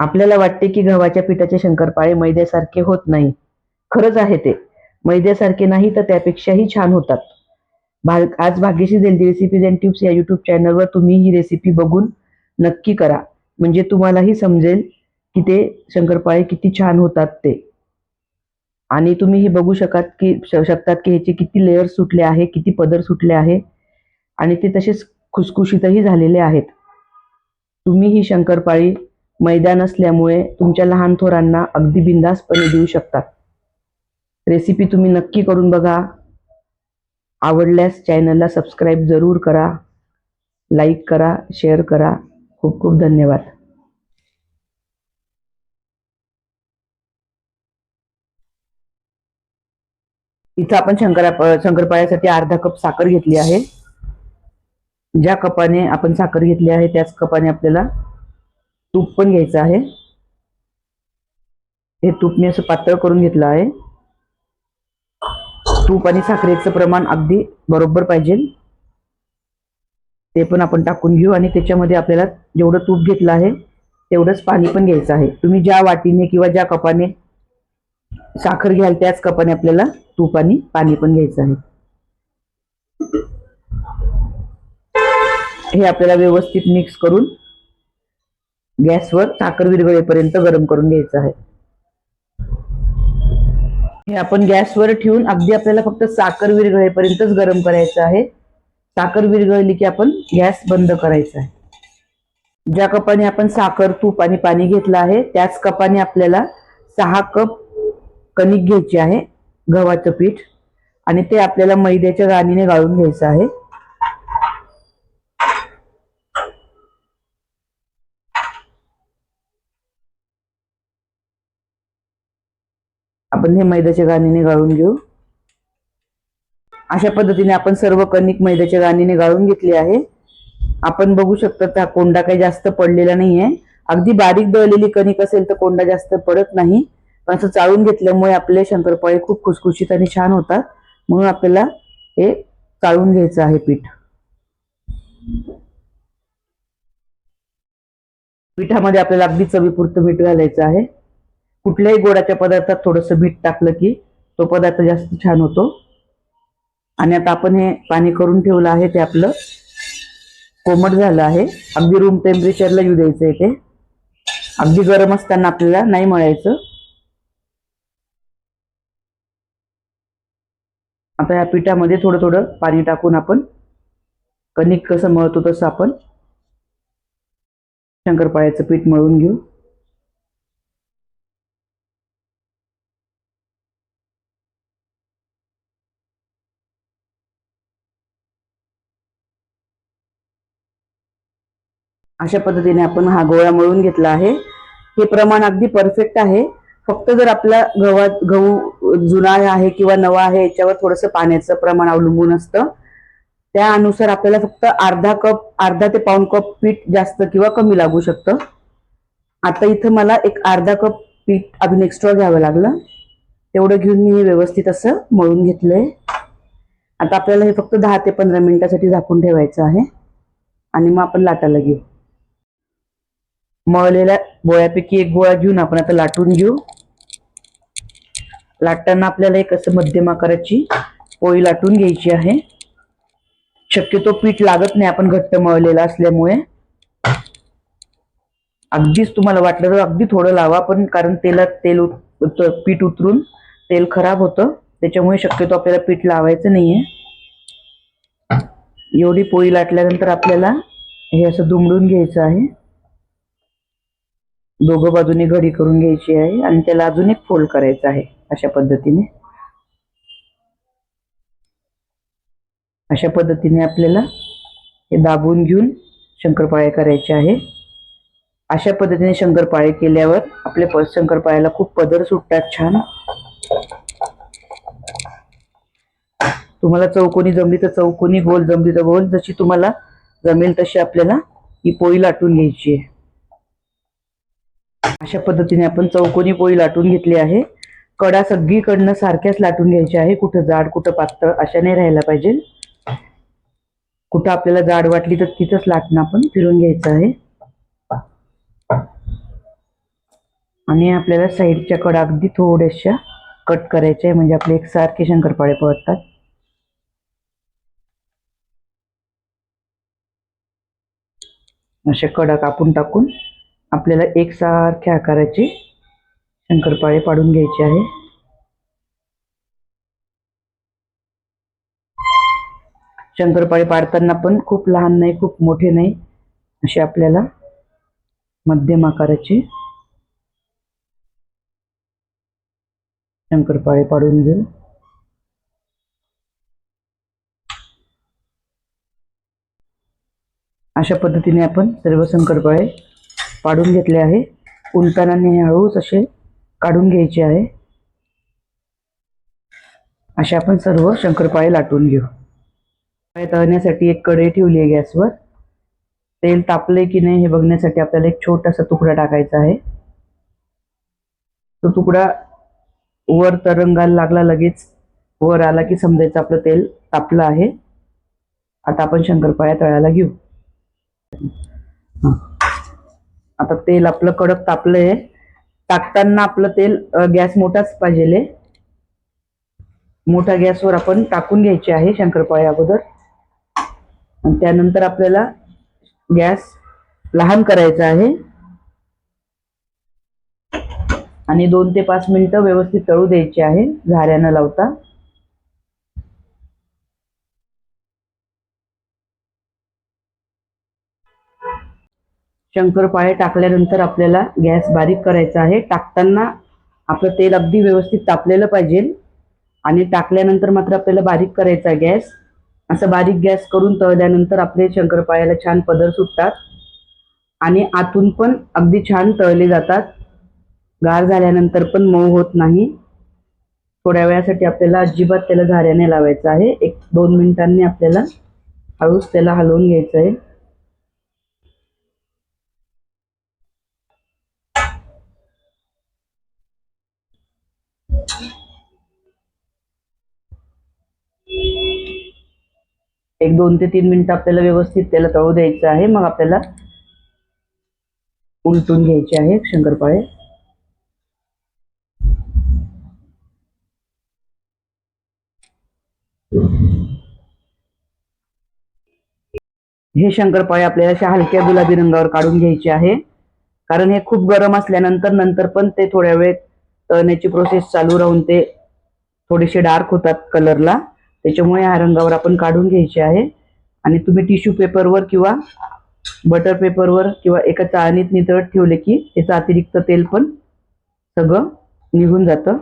आपल्याला वाटते की गव्हाच्या पिठाचे शंकरपाळे मैद्यासारखे होत नाही. खरंच आहे ते. मैद्यासारखे नाही तर त्यापेक्षाही छान होतात. भाग आज भाग्यशी देलदी रेसिपीज अँड टिप्स या युट्यूब चॅनलवर तुम्ही ही रेसिपी बघून नक्की करा. म्हणजे तुम्हालाही समजेल की ते शंकरपाळे किती छान होतात ते. आणि तुम्ही हे बघू शकतात की शकतात की ह्याचे किती लेअर सुटले आहे किती पदर सुटले आहे. आणि ते तसेच खुसखुशीतही झालेले आहेत. तुम्ही ही शंकरपाळी मैदान असल्यामुळे तुमच्या लहान थोरांना अगदी बिंदासपणे देऊ शकतात. रेसिपी तुम्ही नक्की करून बघा. आवडल्यास चॅनलला सबस्क्राईब जरूर करा. लाईक करा शेअर करा. खूप खूप धन्यवाद. इथं आपण शंकरा शंकरपाळ्यासाठी अर्धा कप साखर घेतली आहे. ज्या कपाने आपण साखर घेतली आहे त्याच कपाने आपल्याला तूप पण घ्यायचं आहे. हे तूप मी असं पातळ करून घेतलं आहे. तूप आणि साखरेचं प्रमाण अगदी बरोबर पाहिजे. ते पण आपण टाकून घेऊ आणि त्याच्यामध्ये आपल्याला जेवढं तूप घेतलं आहे तेवढंच पाणी पण घ्यायचं आहे. तुम्ही ज्या वाटीने किंवा ज्या कपाने साखर घ्याल त्याच कपाने आपल्याला तूप आणि पाणी पण घ्यायचं आहे. हे आपल्याला व्यवस्थित मिक्स करून गॅसवर साखर विरघळेपर्यंत गरम करून घ्यायचं आहे. हे आपण गॅसवर ठेवून अगदी आपल्याला फक्त साखर विरघळेपर्यंतच गरम करायचं आहे. साखर विरघळली की आपण गॅस बंद करायचा आहे. ज्या कपाने आपण साखर तूप आणि पाणी घेतलं आहे त्याच कपाने आपल्याला सहा कप कणिक घ्यायची आहे गव्हाचं पीठ. आणि ते आपल्याला मैद्याच्या गाणीने गाळून घ्यायचं आहे. आपण हे मैद्याच्या गाणीने गाळून घेऊ. अशा पद्धतीने आपण सर्व कणिक मैद्याच्या गाणीने गाळून घेतली आहे. आपण बघू शकतात हा कोंडा काही जास्त पडलेला नाहीये. अगदी बारीक दळलेली कणिक असेल तर कोंडा जास्त पडत नाही. पण असं चाळून घेतल्यामुळे आपले शंकरपाळे खूप खुसखुशीत आणि छान होतात. म्हणून आपल्याला हे चाळून घ्यायचं आहे पीठ. पिठामध्ये आपल्याला अगदी चवीपुरतं मीठ घालायचं आहे. कुठल्याही गोडाच्या पदार्थात थोडंसं मीठ टाकलं की तो पदार्थ जास्त छान होतो. आणि आता आपण हे पाणी करून ठेवलं आहे ते आपलं कोमट झालं आहे. अगदी रूम टेम्परेचरला येऊ द्यायचं आहे ते. अगदी गरम असताना आपल्याला नाही मळायचं. आता या पिठामध्ये थोडं थोडं पाणी टाकून आपण कणिक कसं मळतो तसं आपण शंकरपाळ्याचं पीठ मळून घेऊ. अशा पद्धतीने आपण हा गोळा मळून घेतला आहे. हे प्रमाण अगदी परफेक्ट आहे. फक्त जर आपला गव्हात गहू जुना आहे किंवा नवा आहे याच्यावर थोडंसं पाण्याचं प्रमाण अवलंबून असतं. त्या अनुसार आपल्याला फक्त अर्धा कप अर्धा ते पाऊन कप पीठ जास्त किंवा कमी लागू शकतं. आता इथं मला एक अर्धा कप पीठ अजून एक्स्ट्रा घ्यावं लागलं. तेवढं घेऊन मी हे व्यवस्थित असं मळून घेतलंय. आता आपल्याला हे फक्त दहा ते पंधरा मिनिटासाठी झाकून ठेवायचं आहे. आणि मग आपण लाटायला घेऊ. मळलेल्या गोळ्यापैकी एक गोळा घेऊन आपण आता लाटून घेऊ. लाटताना आपल्याला एक असं मध्यम आकाराची पोळी लाटून घ्यायची आहे. शक्यतो पीठ लागत नाही आपण घट्ट मळलेला असल्यामुळे. अगदीच तुम्हाला वाटलं तर अगदी थोडं लावा पण कारण तेलात तेल उत- उत- पीठ उतरून तेल खराब होतं त्याच्यामुळे शक्यतो आपल्याला पीठ लावायचं नाहीये. एवढी पोळी लाटल्यानंतर आपल्याला हे असं दुमडून घ्यायचं आहे. दोघं बाजूने घडी करून घ्यायची आहे आणि त्याला अजून एक फोल्ड करायचं आहे. अशा पद्धतीने. अशा पद्धतीने आपल्याला हे दाबून घेऊन शंकरपाळे करायचे आहे. अशा पद्धतीने शंकरपाळे केल्यावर आपल्या प- शंकरपाळ्याला खूप पदर सुटतात. छान. तुम्हाला चौकोनी जमली तर चौकोनी गोल जमली तर गोल. जशी तुम्हाला जमेल तशी आपल्याला ही पोळी लाटून घ्यायची आहे. अशा पद्धतीने आपण चौकोनी पोळी लाटून घेतली आहे. कडा सगळीकडनं सारख्याच लाटून घ्यायच्या आहे. कुठं जाड कुठं पातळ अशा नाही राहायला पाहिजे. कुठं आपल्याला जाड वाटली तर तिथंच लाटणं आपण फिरून घ्यायचं आहे. आणि आपल्याला साईडच्या कडा अगदी थोड्याशा कट करायच्या आहे. म्हणजे आपले एकसारखे शंकरपाळे पडतात अशा कडा कापून टाकून आपल्याला एकसारख्या आकाराची शंकरपाळे पाडून घ्यायचे आहे. शंकरपाळे पाडताना पण खूप लहान नाही खूप मोठे नाही असे आपल्याला मध्यम आकाराचे शंकरपाळे पाडून घेऊ. अशा पद्धतीने आपण सर्व शंकरपाळे पाडून घेतले आहे. उलतानाने हे हळूच असे काढून घ्यायचे आहे. असे आपण सर्व शंकरपाळे लाटून घेऊ. पाळे तळण्यासाठी एक कढई ठेवली आहे गॅसवर. तेल तापले की नाही हे बघण्यासाठी आपल्याला एक छोटासा तुकडा टाकायचा आहे. तो तुकडा वर तरंगायला लागला लगेच. वर आला की समजायचं आपलं तेल तापलं आहे. आता आपण शंकरपाळ्या तळायला घेऊ. हां. आता तेल आपलं कडक तापलंय. टाकताना आपलं तेल गॅस मोठाच पाहिजे. मोठ्या गॅसवर आपण टाकून घ्यायचे आहे शंकरपाळे अगोदर. आणि त्यानंतर आपल्याला गॅस लहान करायचा आहे. आणि दोन ते पाच मिनिटं व्यवस्थित तळू द्यायची आहे झाऱ्यानं लावता. शंकरपाळे टाकल्यानंतर आपल्याला गॅस बारीक करायचा आहे. टाकताना आपलं तेल अगदी व्यवस्थित तापलेलं पाहिजे आणि टाकल्यानंतर मात्र आपल्याला बारीक करायचा आहे गॅस. असं बारीक गॅस करून तळल्यानंतर आपले शंकरपाळ्याला छान पदर सुटतात आणि आतून पण अगदी छान तळले जातात. गार झाल्यानंतर पण मऊ होत नाही. थोड्या वेळासाठी आपल्याला अजिबात त्याला झाऱ्याने लावायचं आहे. एक दोन मिनिटांनी आपल्याला हळूच त्याला हलवून घ्यायचं आहे. एक दोन ते तीन मिनिटं आपल्याला व्यवस्थित त्याला तळू द्यायचं आहे. मग आपल्याला उलटून घ्यायचे आहे शंकरपाळे. हे शंकरपाळे आपल्याला अशा हलक्या गुलाबी रंगावर काढून घ्यायचे आहे. कारण हे खूप गरम असल्यानंतर नंतर पण ते थोड्या वेळ तळण्याची प्रोसेस चालू राहून ते थोडेसे डार्क होतात कलरला त्याच्यामुळे ह्या रंगावर आपण काढून घ्यायचे आहे. आणि तुम्ही टिश्यू पेपरवर किंवा बटर पेपरवर किंवा एका चाळणीत नितळत ठेवले की त्याचं अतिरिक्त तेल पण सगळं निघून जातं.